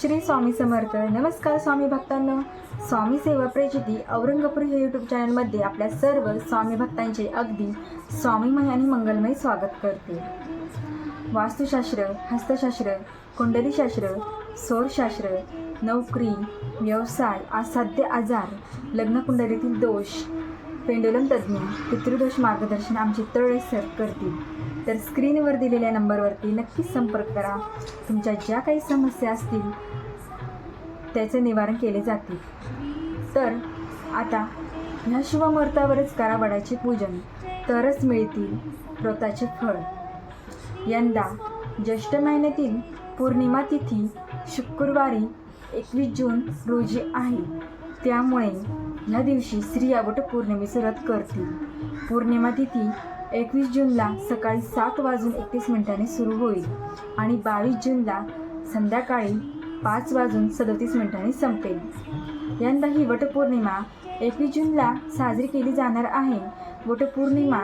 श्री स्वामी समर्थ. नमस्कार स्वामी भक्तांनो. स्वामी सेवा प्रचिती औरंगपूर हे यूट्यूब चॅनलमध्ये आपल्या सर्व स्वामी भक्तांचे अगदी स्वामीमय आणि मंगलमय स्वागत करते. वास्तुशास्त्र हस्तशास्त्र कुंडलीशास्त्र सौरशास्त्र नोकरी व्यवसाय असाध्य आजार लग्नकुंडलीतील दोष पेंडुलम तज्ज्ञ पितृदोष मार्गदर्शन आमचे तळे सर करतील. तर स्क्रीनवर दिलेल्या नंबरवरती नक्कीच संपर्क करा. तुमच्या ज्या काही समस्या असतील त्याचे निवारण केले जातील तर आता ह्या शुभमुहूर्तावरच करा वडाचे पूजन. तरच मिळतील व्रताचे फळ. यंदा ज्येष्ठ महिन्यातील पौर्णिमा तिथी शुक्रवारी एकवीस जून रोजी आहे. त्यामुळे ह्या दिवशी स्त्रिया वटपौर्णिमेचं व्रत करतील. पौर्णिमा तिथी एकवीस जूनला सकाळी सात वाजून एकतीस मिनिटांनी सुरू होईल आणि बावीस जूनला संध्याकाळी पाच वाजून सदोतीस मिनिटांनी संपेल. यंदा ही वटपौर्णिमा एकवीस जूनला साजरी केली जाणार आहे. वटपौर्णिमा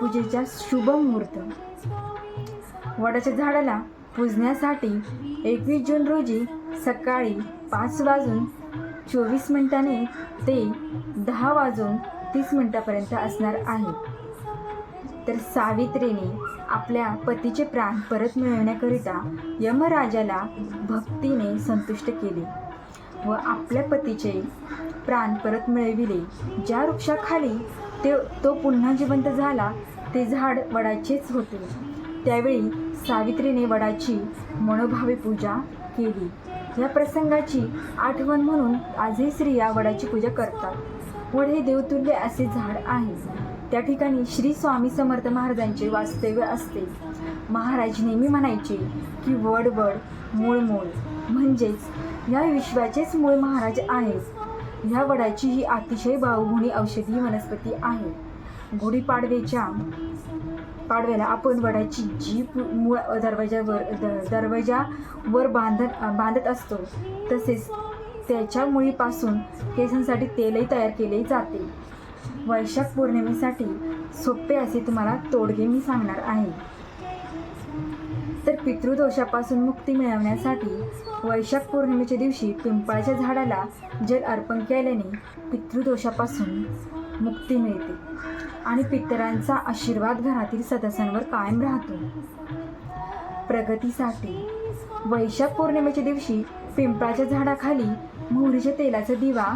पूजेचा शुभ मुहूर्त. वडाच्या झाडाला पूजण्यासाठी एकवीस जून रोजी सकाळी पाच वाजून चोवीस मिनिटांनी ते दहा वाजून तीस मिनिटापर्यंत असणार आहे. तर सावित्रीने आपल्या पतीचे प्राण परत मिळवण्याकरिता यमराजाला भक्तीने संतुष्ट केले व आपल्या पतीचे प्राण परत मिळविले. ज्या वृक्षाखाली ते तो पुन्हा जिवंत झाला ते झाड वडाचेच होते. त्यावेळी सावित्रीने वडाची मनोभावे पूजा केली. या प्रसंगाची आठवण म्हणून आजही स्त्रिया वडाची पूजा करतात. वड हे देवतुल्य असे झाड आहे. त्या ठिकाणी श्री स्वामी समर्थ महाराजांचे वास्तव्य असते. महाराज नेहमी म्हणायचे की वड वड मूळ मूळ. म्हणजेच या विश्वाचेच मूळ महाराज आहेत. ह्या वडाची ही अतिशय भावगुणी औषधी वनस्पती आहे. गुढीपाडव्याच्या पाडव्याला आपण वडाची जी मूळ दरवाजावर द- दरवाजावर बांधत बांधत असतो. तसेच त्याच्या मुळीपासून केसांसाठी तेलही तयार केले जाते. वैशाख पौर्णिमेसाठी सोपे असे तुम्हाला तोडगे मी सांगणार आहे. तर पितृदोषापासून मुक्ती मिळवण्यासाठी वैशाख पौर्णिमेच्या दिवशी पिंपळाच्या झाडाला जल अर्पण केल्याने पितृदोषापासून मुक्ती मिळते आणि पितरांचा आशीर्वाद घरातील सदस्यांवर कायम राहतो. प्रगतीसाठी वैशाख पौर्णिमेच्या दिवशी पिंपळाच्या झाडाखाली मोहरीच्या तेलाचा दिवा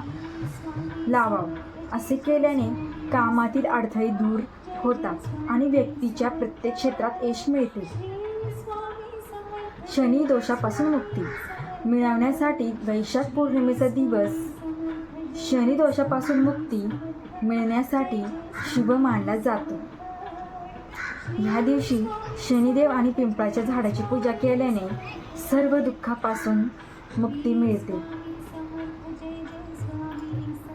लावावा. असे केल्याने कामातील अडथळे दूर होतात आणि व्यक्तीच्या प्रत्येक क्षेत्रात यश मिळते. शनी दोषापासून मुक्ती. मिळवण्यासाठी वैशाख पौर्णिमेचा दिवस. शनी दोषापासून मुक्ती. मिळण्यासाठी शुभ मानला जातो. ह्या दिवशी शनिदेव आणि पिंपळाच्या झाडाची पूजा केल्याने सर्व दुःखापासून मुक्ती मिळते.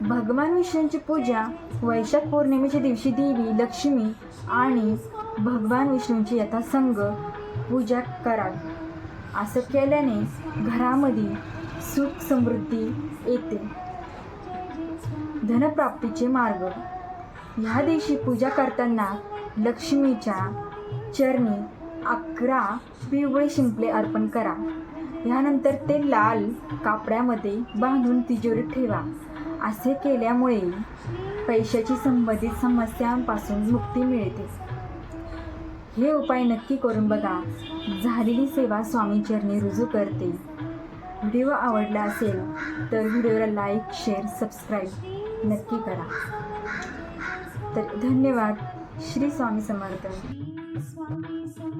भगवान विष्णूंची पूजा वैशाख पौर्णिमेच्या दिवशी देवी लक्ष्मी आणि भगवान विष्णूंची यथासंग पूजा करावी. असं केल्याने घरामध्ये सुख समृद्धी येते. धनप्राप्तीचे मार्ग. ह्या दिवशी पूजा करताना लक्ष्मीच्या चरणी अकरा पिवळे शिंपले अर्पण करा. यानंतर ते लाल कापड्यामध्ये बांधून तिजोरीत ठेवा. असे केल्यामुळे पैशाची संबंधित समस्यांपासून मुक्ती मिळते. हे उपाय नक्की करून बघा. झालेली सेवा स्वामी चरणी रुजू करते व्हिडिओ आवडला असेल तर व्हिडिओला लाईक शेअर सबस्क्राईब नक्की करा. तर धन्यवाद. श्री स्वामी समर्थ. स्वामी समर्थ.